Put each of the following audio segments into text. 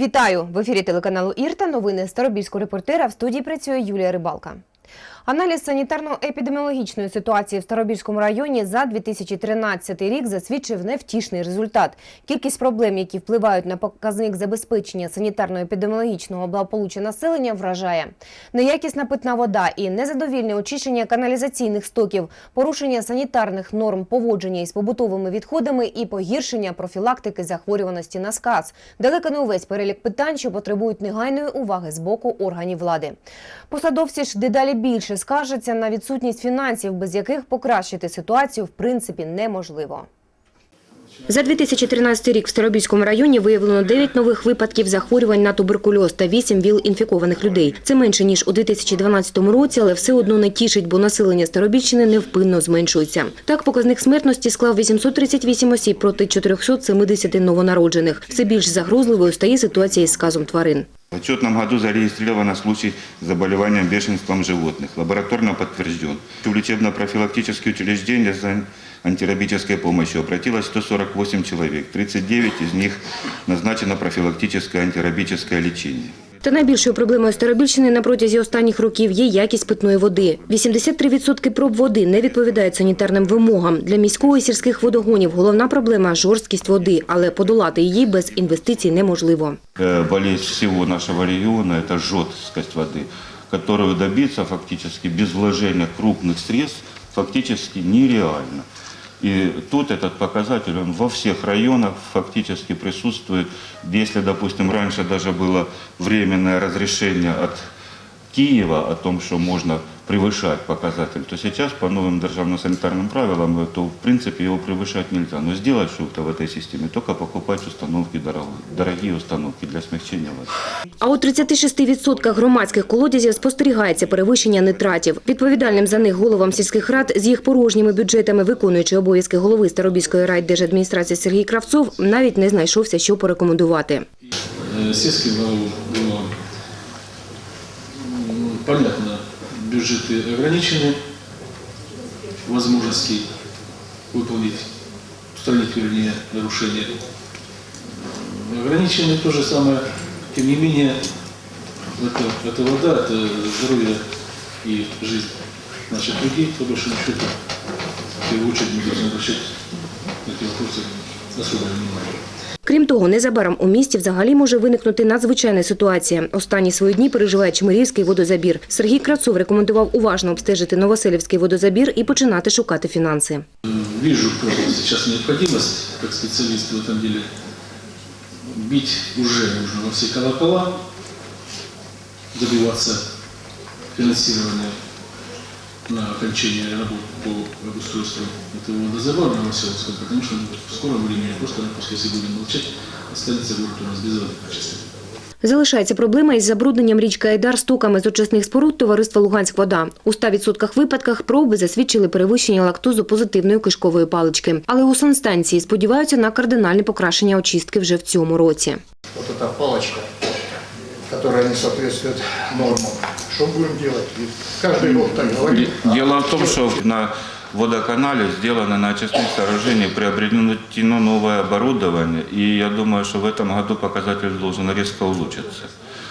Вітаю в ефірі телеканалу Ірта. Новини Старобільського репортера. В студії працює Юлія Рибалка. Аналіз санітарно-епідеміологічної ситуації в Старобільському районі за 2013 рік засвідчив невтішний результат. Кількість проблем, які впливають на показник забезпечення санітарно-епідеміологічного благополуччя населення, вражає неякісна питна вода і незадовільне очищення каналізаційних стоків, порушення санітарних норм поводження із побутовими відходами і погіршення профілактики захворюваності на сказ. Далеко не увесь перелік питань, що потребують негайної уваги з боку органів влади. Посадовці ж дедалі більше скаржаться на відсутність фінансів, без яких покращити ситуацію в принципі неможливо. За 2013 рік в Старобільському районі виявлено 9 нових випадків захворювань на туберкульоз та 8 ВІЛ-інфікованих людей. Це менше, ніж у 2012 році, але все одно не тішить, бо населення Старобільщини невпинно зменшується. Так, показник смертності склав 838 осіб проти 470 новонароджених. Все більш загрозливою стає ситуація із сказом тварин. В отчетном году зарегистрировано случай с заболеванием бешенством животных. Лабораторно подтвержден. В лечебно-профилактические учреждения за антирабической помощью обратилось 148 человек. 39 из них назначено профилактическое антирабическое лечение. Та найбільшою проблемою Старобільщини на протязі останніх років є якість питної води. 83% проб води не відповідають санітарним вимогам. Для міського і сільських водогонів головна проблема – жорсткість води, але подолати її без інвестицій неможливо. Э, Болезнь всего нашего региона – это жесткость воды, которую добиться фактически без вложения крупных средств фактически нереально. И тут этот показатель, он во всех районах фактически присутствует. Если, допустим, раньше даже было временное разрешение от Киева о том, что можно превышать показатель, то сейчас по новым державно-санитарным правилам, то в принципе его превышать нельзя. Но сделать что-то в этой системе, только покупать установки дорогие, дорогие установки для смягчения воды. А у 36% громадських колодязів спостерігається перевищення нитратів. Відповідальним за них головам сільських рад з їх порожніми бюджетами, виконуючи обов'язки голови Старобільської райдержадміністрації Сергій Кравцов, навіть не знайшовся, що порекомендувати. Э, Сельским налогом было м, понятно, бюджеты ограничены, возможности выполнить, устранить, вернее, нарушения ограничены. То же самое, тем не менее, это, это вода, это здоровье и жизнь наших людей, по большому счету. В первую очередь мы должны обращать на эти вопросы особое внимание. Крім того, незабаром у місті взагалі може виникнути надзвичайна ситуація. Останні свої дні переживає Чмирівський водозабір. Сергій Крацов рекомендував уважно обстежити Новоселівський водозабір і починати шукати фінанси. Вижу просто сейчас необходимость, как специалист в деле, бить уже нужно во все колокола, добиваться финансирования на окончание работ по обустройству этого водозабора Новоселовского, потому что в скором времени просто-напросто, если будем молчать, останется город у нас без воды качественной. Залишається проблема із забрудненням річки Айдар стоками з очисних споруд товариства «Луганськ-Вода». У 100% випадках проби засвідчили перевищення лактозу позитивної кишкової палички. Але у санстанції сподіваються на кардинальне покращення очистки вже в цьому році. вот эта палочка, которая не соответствует нормам. Что будем делать? Каждый год так говорит. Дело в том, что на водоканале сделано на очистных сооружениях, приобретено новое оборудование, и я думаю, что в этом году показатель должен резко улучшиться.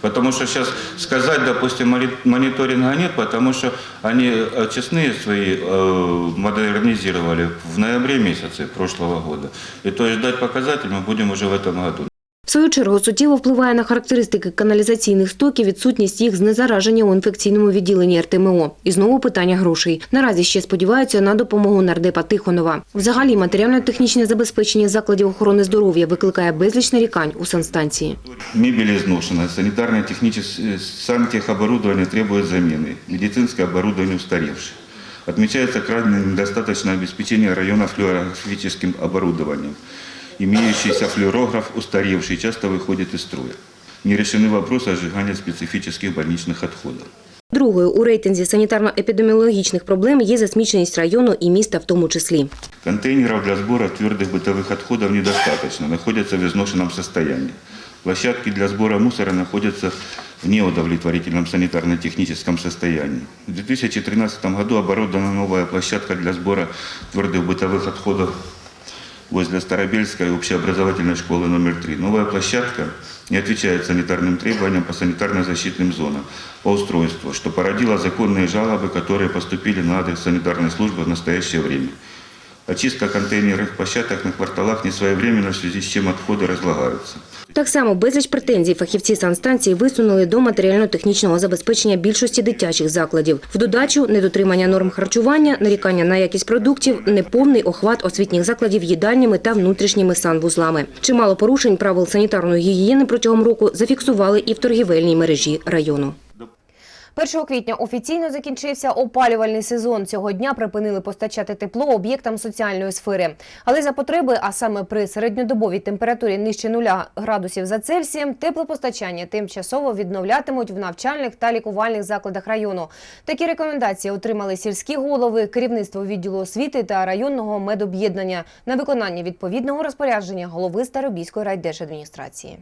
Потому что сейчас сказать, допустим, мони- мониторинга нет, потому что они очистные свои э, модернизировали в ноябре месяце прошлого года. И то есть ждать показатель мы будем уже в этом году. В свою чергу суттєво впливає на характеристики каналізаційних стоків відсутність їх знезараження у інфекційному відділенні РТМО. І знову питання грошей. Наразі ще сподіваються на допомогу нардепа Тихонова. Взагалі, матеріально-технічне забезпечення закладів охорони здоров'я викликає безліч нарікань у санстанції. Мебель изношена, санитарно-техническое сантехоборудование требует замены, медицинское оборудование устаревшее. Отмечается крайне недостаточное обеспечение района флюорографическим оборудованием Имеющийся флюорограф устаревший часто выходит из строя. Не решены вопросы о сжигании специфических больничных отходов. Другою у рейтинзі санітарно-епідеміологічних проблем є засміченість району і міста в тому числі. Контейнеров для сбора твердых бытовых отходов недостаточно, находятся в изношенном состоянии. Площадки для сбора мусора находятся в неудовлетворительном санитарно-техническом состоянии. В 2013 году оборудована новая площадка для сбора твердых бытовых отходов возле Старобельской общеобразовательной школы номер 3. Новая площадка не отвечает санитарным требованиям по санитарно-защитным зонам по устройству, что породило законные жалобы, которые поступили на адрес санитарной службы в настоящее время. Очистка контейнерных площадок на кварталах несвоевременна, в связи с чем отходы разлагаются. Так само безліч претензій фахівці санстанції висунули до матеріально-технічного забезпечення більшості дитячих закладів. В додачу недотримання норм харчування, нарікання на якість продуктів, неповний охват освітніх закладів їдальнями та внутрішніми санвузлами. Чимало порушень правил санітарної гігієни протягом року зафіксували і в торгівельній мережі району. 1 квітня офіційно закінчився опалювальний сезон. Цього дня припинили постачати тепло об'єктам соціальної сфери. Але за потреби, а саме при середньодобовій температурі нижче 0 градусів за Цельсієм, теплопостачання тимчасово відновлятимуть в навчальних та лікувальних закладах району. Такі рекомендації отримали сільські голови, керівництво відділу освіти та районного медоб'єднання на виконання відповідного розпорядження голови Старобійської райдержадміністрації.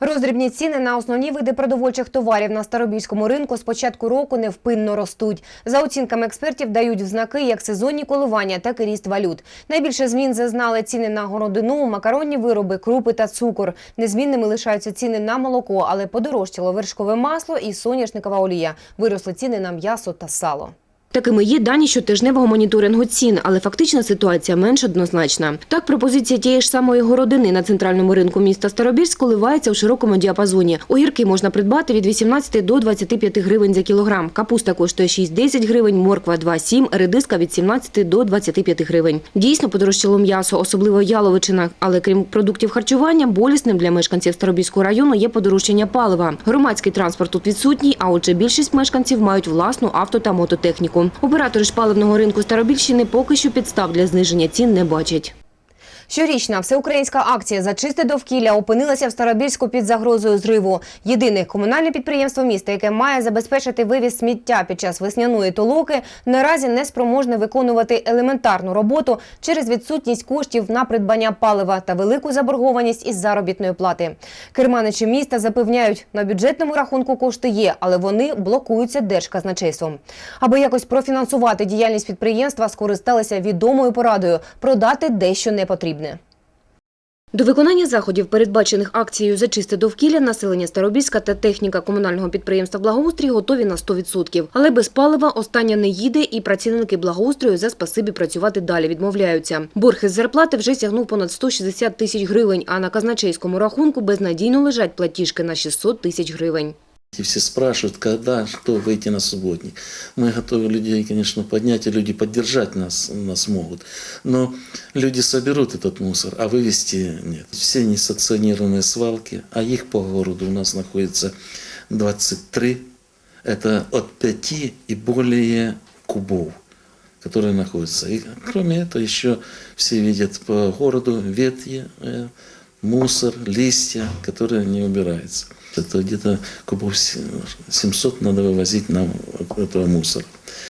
Роздрібні ціни на основні види продовольчих товарів на Старобільському ринку з початку року невпинно ростуть. За оцінками експертів дають взнаки як сезонні коливання, так і ріст валют. Найбільше змін зазнали ціни на городину, макаронні вироби, крупи та цукор. Незмінними лишаються ціни на молоко, але подорожчало вершкове масло і соняшникова олія. Виросли ціни на м'ясо та сало. Такими є дані щотижневого моніторингу цін, але фактична ситуація менш однозначна. Так, пропозиція тієї ж самої городини на центральному ринку міста Старобільськ коливається у широкому діапазоні. Огірки можна придбати від 18 до 25 гривень за кілограм. Капуста коштує 6-10 гривень, морква 2-7, редиска від 17 до 25 гривень. Дійсно подорожчало м'ясо, особливо яловичина. Але крім продуктів харчування, болісним для мешканців Старобільського району є подорожчання палива. Громадський транспорт тут відсутній, а отже більшість мешканців мають власну авто та мототехніку. Оператори ж паливного ринку Старобільщини поки що підстав для зниження цін не бачать. Щорічна всеукраїнська акція за чисте довкілля опинилася в Старобільську під загрозою зриву. Єдине комунальне підприємство міста, яке має забезпечити вивіз сміття під час весняної толоки, наразі не спроможне виконувати елементарну роботу через відсутність коштів на придбання палива та велику заборгованість із заробітної плати. Керманичі міста запевняють, на бюджетному рахунку кошти є, але вони блокуються держказначейством. Аби якось профінансувати діяльність підприємства, скористалися відомою порадою продати дещо непотрібне. До виконання заходів, передбачених акцією за чисте довкілля, населення Старобільська та техніка комунального підприємства «Благоустрій» готові на 100%. Але без палива остання не їде, і працівники благоустрою за спасибі працювати далі відмовляються. Борг із зарплати вже сягнув понад 160 тисяч гривень, а на казначейському рахунку безнадійно лежать платіжки на 600 тисяч гривень. И все спрашивают, когда, что выйти на субботник. Мы готовы людей, конечно, поднять, и люди поддержать нас, нас могут. Но люди соберут этот мусор, а вывести нет. Все несанкционированные свалки, а их по городу у нас находится 23. Это от 5 и более кубов, которые находятся. И кроме этого еще все видят по городу ветки, э, мусор, листья, которые не убираются. Это где-то кубов 700 надо вывозить нам этого мусора.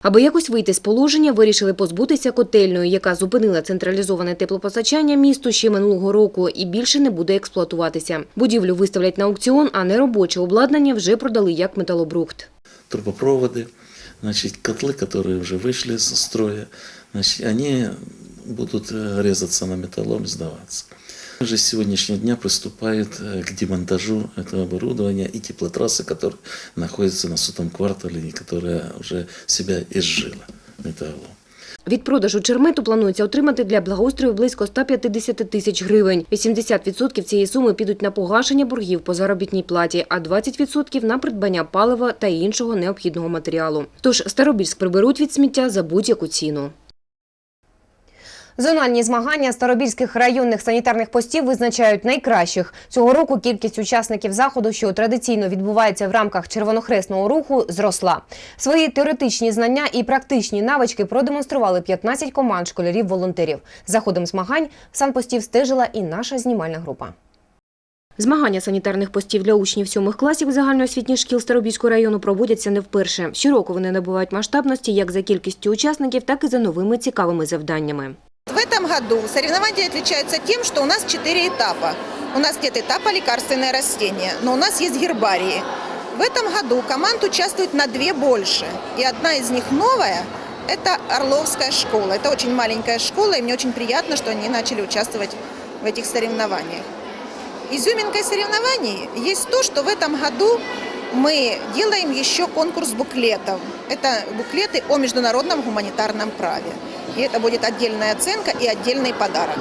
Аби якось вийти з положення, вирішили позбутися котельної, яка зупинила централізоване теплопостачання місту ще минулого року і більше не буде експлуатуватися. Будівлю виставлять на аукціон, а неробоче обладнання вже продали як металобрухт. Трубопроводы, значит, котлы, которые уже вышли из строя, значит, они будут э, резаться на металлом, сдаваться. Уже с сегодняшнего дня приступают э, к демонтажу этого оборудования и теплотрассы, которые находятся на сотом квартале, и которая уже себя изжила металлом. Від продажу чермету планується отримати для благоустрою близько 150 тисяч гривень. 80% цієї суми підуть на погашення боргів по заробітній платі, а 20% – на придбання палива та іншого необхідного матеріалу. Тож Старобільськ приберуть від сміття за будь-яку ціну. Зональні змагання старобільських районних санітарних постів визначають найкращих. Цього року кількість учасників заходу, що традиційно відбувається в рамках червонохресного руху, зросла. Свої теоретичні знання і практичні навички продемонстрували 15 команд школярів-волонтерів. За ходом змагань санпостів стежила і наша знімальна група. Змагання санітарних постів для учнів сьомих класів загальноосвітніх шкіл Старобільського району проводяться не вперше. Щороку вони набувають масштабності як за кількістю учасників, так і за новими цікавими завданнями. Этом году соревнования отличаются тем, что у нас четыре этапа. У нас нет этапа лекарственные растения, но у нас есть гербарии. В этом году команд участвует на две больше. И одна из них новая – это Орловская школа. Это очень маленькая школа, и мне очень приятно, что они начали участвовать в этих соревнованиях. Изюминкой соревнований есть то, что в этом году мы делаем еще конкурс буклетов. Это буклеты о международном гуманитарном праве. И это будет отдельная оценка и отдельный подарок.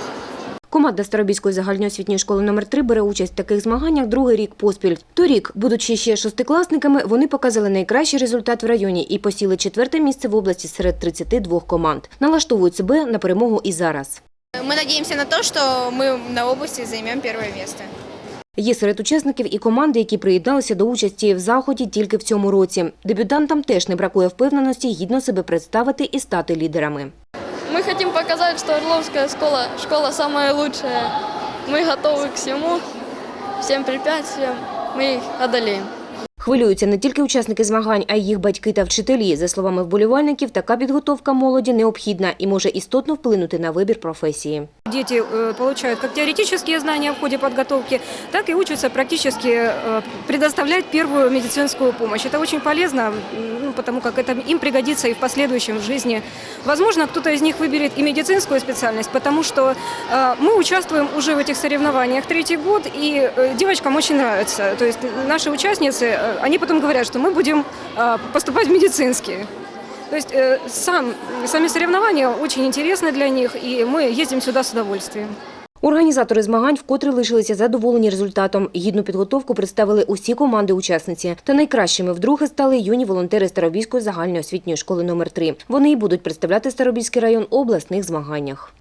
Команда Старобільської загальноосвітньої школи номер 3 бере участь в таких змаганнях другий рік поспіль. Торік, будучи ще шостикласниками, вони показали найкращий результат в районі і посіли четверте місце в області серед 32 команд. Налаштовують себе на перемогу і зараз. Мы надеемся на то, что мы на области займем первое место. Є серед учасників і команди, які приєдналися до участі в заході тільки в цьому році. Дебютантам теж не бракує впевненості гідно себе представити і стати лідерами. Мы хотим показать, что Орловская школа, школа самая лучшая. Мы готовы к всему, всем препятствиям, мы их одолеем. Хвилюються не тільки учасники змагань, а й їх батьки та вчителі. За словами вболівальників, така підготовка молоді необхідна і може істотно вплинути на вибір професії. Дети э, получают как теоретические знания в ходе подготовки, так и учатся практически э, предоставлять первую медицинскую помощь. Это очень полезно, ну, потому как это им пригодится и в последующем в жизни. Возможно, кто-то из них выберет и медицинскую специальность, потому что э, мы участвуем уже в этих соревнованиях третий год, и девочкам очень нравится. То есть наши участницы, они потом говорят, что мы будем поступать в медицинские. То есть э, сам, сами соревнования очень интересны для них, и мы ездим сюда с удовольствием. Організатори змагань вкотре лишилися задоволені результатом. Гідну підготовку представили усі команди-учасниці. Та найкращими вдруге стали юні волонтери Старобільської загальноосвітньої школи номер 3 Вони й будуть представляти Старобільський район у обласних змаганнях.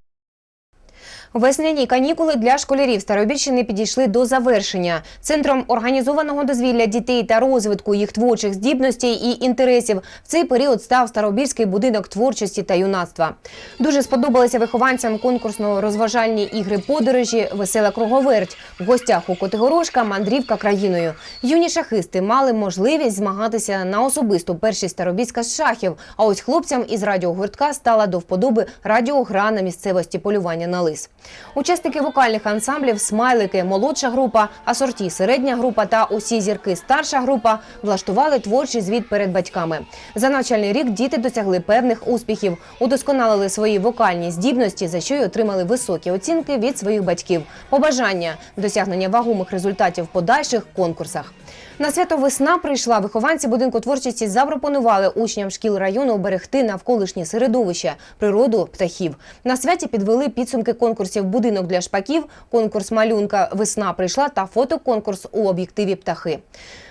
Весняні канікули для школярів Старобільщини підійшли до завершення. Центром організованого дозвілля дітей та розвитку їх творчих здібностей і інтересів в цей період став Старобільський будинок творчості та юнацтва. Дуже сподобалися вихованцям конкурсно-розважальні ігри подорожі, весела круговерть. В гостях у Котигорошка мандрівка країною. Юні шахисти мали можливість змагатися на особисту першість Старобільська з шахів. А ось хлопцям із радіогуртка стала до вподоби радіогра на місцевості полювання на лис. Учасники вокальних ансамблів Смайлики, молодша група, асорті середня група та усі зірки старша група влаштували творчий звіт перед батьками. За навчальний рік діти досягли певних успіхів, удосконалили свої вокальні здібності, за що й отримали високі оцінки від своїх батьків. Побажання досягнення вагомих результатів в подальших конкурсах. На свято весна прийшла. Вихованці будинку творчості запропонували учням шкіл району берегти навколишнє середовище, природу, птахів. На святі підвели підсумки конкурсів Будинок для шпаків, конкурс малюнка Весна прийшла та фотоконкурс у об'єктиві птахи.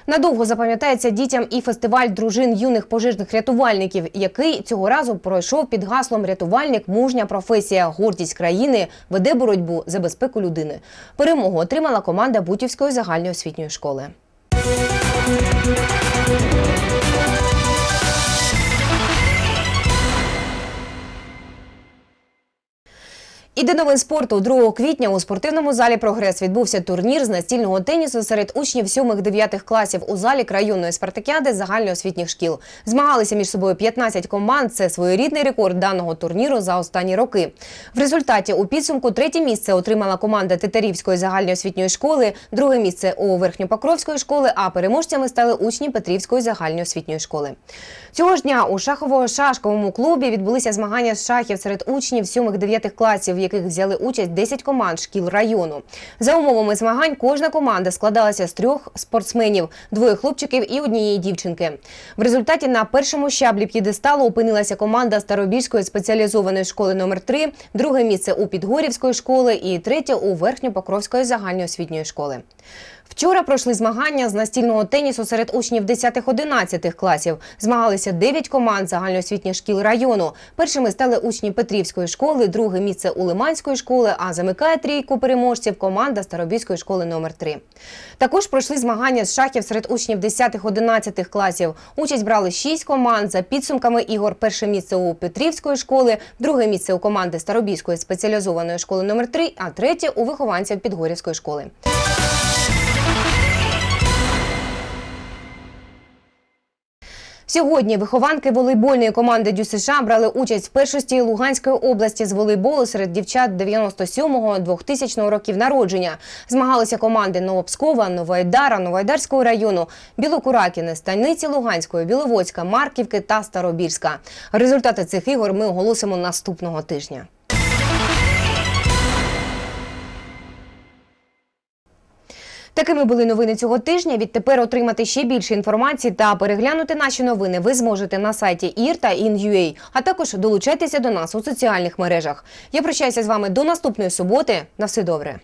Надовго запам'ятається дітям і фестиваль дружин юних пожежних рятувальників, який цього разу пройшов під гаслом Рятувальник мужня професія, гордість країни веде боротьбу за безпеку людини. Перемогу отримала команда Бутівської загальноосвітньої школи. І до новин спорту 2 квітня у спортивному залі Прогрес відбувся турнір з настільного тенісу серед учнів 7-9 класів у залі районної спартакіади загальноосвітніх шкіл. Змагалися між собою 15 команд. Це своєрідний рекорд даного турніру за останні роки. В результаті у підсумку третє місце отримала команда Титарівської загальноосвітньої школи, друге місце у Верхньопокровської школи. А переможцями стали учні Петрівської загальноосвітньої школи. Цього ж дня у шахово-шашковому клубі відбулися змагання з шахів серед учнів 7-9 класів, яких взяли участь 10 команд шкіл району. За умовами змагань кожна команда складалася з трьох спортсменів, двоє хлопчиків і однієї дівчинки. В результаті на першому щаблі п'єдесталу опинилася команда Старобільської спеціалізованої школи номер 3 друге місце у Підгорівської школи і третє у Верхньопокровської загальноосвітньої школи. Вчора пройшли змагання з настільного тенісу серед учнів 10-11 класів. Змагалися 9 команд загальноосвітніх шкіл району. Першими стали учні Петрівської школи, друге місце у Лиманської школи, а замикає трійку переможців команда Старобільської школи номер 3 Також пройшли змагання з шахів серед учнів 10-11 класів. Участь брали 6 команд. За підсумками ігор перше місце у Петрівської школи, друге місце у команди Старобільської спеціалізованої школи номер 3 а третє у вихованців Підгорівської школи. Сьогодні вихованки волейбольної команди Дю США брали участь в першості Луганської області з волейболу серед дівчат 97-2000 років народження. Змагалися команди Новопскова, Новоайдара, Новоайдарського району, Білокуракіни, Станиці Луганської, Біловодська, Марківки та Старобільська. Результати цих ігор ми оголосимо наступного тижня. Такими були новини цього тижня. Відтепер отримати ще більше інформації та переглянути наші новини ви зможете на сайті ІР та ІНЮА, а також долучайтеся до нас у соціальних мережах. Я прощаюся з вами до наступної суботи. На все добре.